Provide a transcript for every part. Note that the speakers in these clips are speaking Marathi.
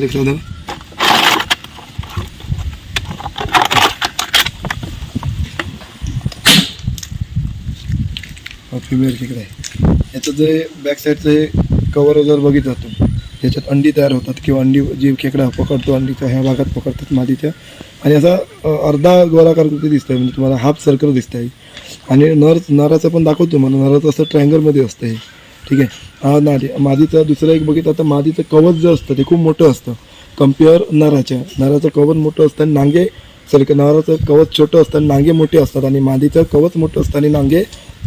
साधन फिमेल तिकडे आहे. याचं जे बॅक साईडचं हे कवर जर बघितलं जातो त्याच्यात अंडी तयार होतात किंवा अंडी जी खेकडा पकडतो अंडीच्या ह्या भागात पकडतात मादीच्या आणि असा अर्धा गोलाकार कुठे दिसतंय म्हणजे तुम्हाला हाफ सर्कल दिसतंय. आणि नर नराचं पण दाखवतो मला नराचं असं ट्रँगलमध्ये असतं हे ठीक आहे. हा नाडी मादीचं दुसरं एक बघितलं तर मादीचं कवच जे असतं ते खूप मोठं असतं. कंपेअर नराच्या. नराचं कवच मोठं असतं आणि नांगे सॉरी नराचं कवच छोटं असतं आणि नांगे मोठे असतात. आणि मादीचं कवच मोठं असतं आणि नांगे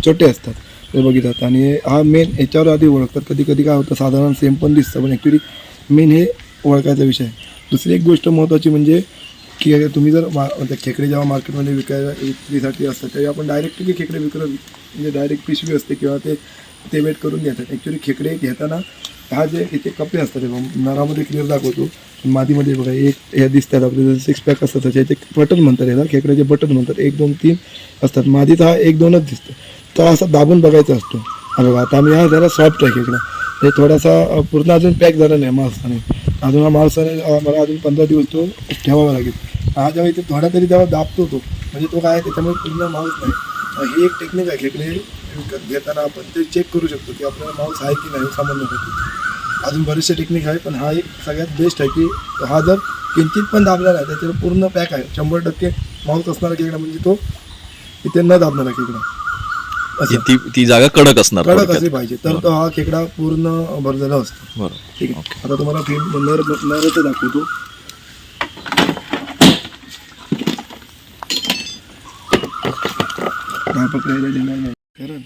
छोटे असतात. ते बघितलं आणि हा मेन याच्यावर आधी ओळखतात. कधी कधी काय होतं साधारण सेम पण दिसतं पण ॲक्च्युली मेन हे ओळखायचा विषय आहे. दुसरी एक गोष्ट महत्त्वाची म्हणजे की तुम्ही जर मा त्या खेकडे जेव्हा मार्केटमध्ये विकायला विक्रीसाठी असतात तेव्हा आपण डायरेक्टली खेकडे विकत म्हणजे डायरेक्ट पिशवी असते किंवा ते ते वेट करून घेतात. ॲक्च्युली खेकडे घेताना हा जे इथे कपडे असतात नरामध्ये क्लिअर दाखवतो. मादीमध्ये बघा एक हे दिसतात आपले सिक्स पॅक असतात त्याचे ते बटन म्हणतात याला. खेकड्याचे बटन म्हणतात. एक दोन तीन असतात. मादीचा हा एक दोनच दिसतो तर असा दाबून बघायचा असतो. बघा आता आम्ही हा जरा सॉफ्ट आहे खेकडा. हे थोडासा पूर्ण अजून पॅक झाला नाही माणसाने अजून हा माणसाने मला अजून पंधरा दिवस तो ठेवावा लागेल. हा जेव्हा इथे थोडा तरी तेव्हा दाबतो तो म्हणजे तो काय त्याच्यामुळे पूर्ण माऊस नाही. ही एक टेक्निक आहे खेकडे विकत घेताना आपण ते चेक करू शकतो की आपल्याला माऊस आहे की नाही समजण्यासाठी अजून बरेचसे टेक्निक आहे पण हा एक सगळ्यात बेस्ट आहे की हा जर किंचित पण दाबला नाही त्याच्यावर पूर्ण पॅक आहे. शंभर टक्के माऊस असणारा खेकडा म्हणजे तो इथे न दाबणारा खेकडा. असं ती ती जागा कडक असणार कडक थोडक्यात. असली पाहिजे. तर तो हा खेकडा पूर्ण भरलेला असतो. बरोबर ठीक आहे. आता तुम्हाला फिल्म नर नरच दाखवतो. हा पकडायला देणार नाही. ना?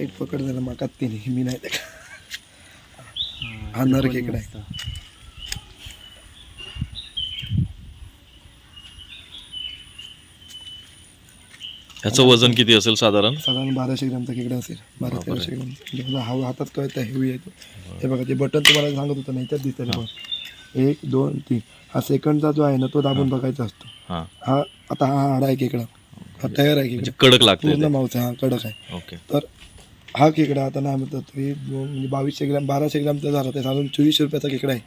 एक पकड झाला तिने मी नाही ते हा नर खेकडा आहे. ह्याचं वजन किती असेल साधारण? साधारण बाराशे ग्रामचा खेकडा असेल. बारा तेराशे ग्राम. म्हणजे मला हा हातात कळत हेवी आहे तो. हे बघा ते बटन तुम्हाला सांगत होतं नाही त्यात दिसतं बघा. एक दोन तीन. हा सेकंडचा जो आहे ना तो दाबून बघायचा असतो. हा. हा आता हा हाडा आहे खेकडा हा तयार आहे म्हणजे कडक लागते पूर्ण मावचा हा कडक आहे. ओके. तर हा खेकडा आता नाही म्हणतात. तरी म्हणजे बावीसशे ग्राम बाराशे ग्रॅमचा झाला ते साधारण चोवीसशे रुपयाचा खेकडा आहे.